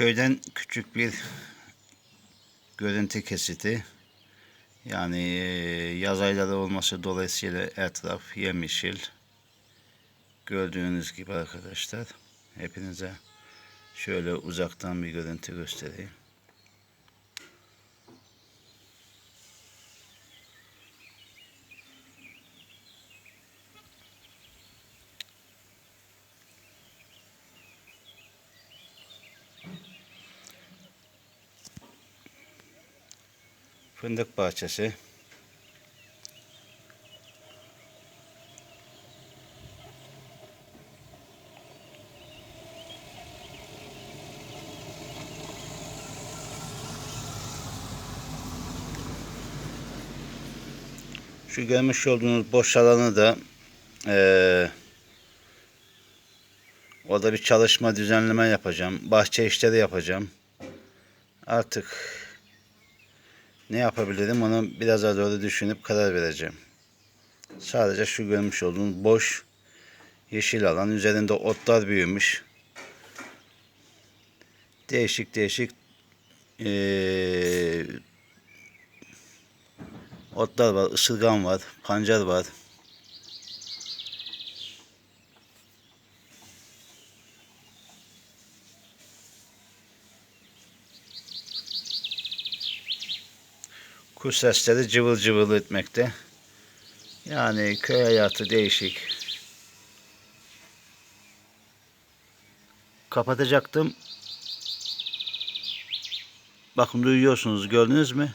Köyden küçük bir görüntü kesiti. Yani e, yaz ayları olması dolayısıyla etraf yemyeşil. Gördüğünüz gibi arkadaşlar. Hepinize şöyle uzaktan bir görüntü göstereyim. Fındık bahçesi. Şu görmüş olduğunuz boş alanı da eee orada bir çalışma düzenleme yapacağım. Bahçe işleri yapacağım. Artık ne yapabilirim onu biraz daha doğru düşünüp karar vereceğim. Sadece şu görmüş olduğunuz boş yeşil alan üzerinde otlar büyümüş. Değişik değişik eee, otlar var, ısırgan var, pancar var. Kuş sesleri cıvıl cıvıl etmekte. Yani köy hayatı değişik. Kapatacaktım. Bakın duyuyorsunuz gördünüz mü?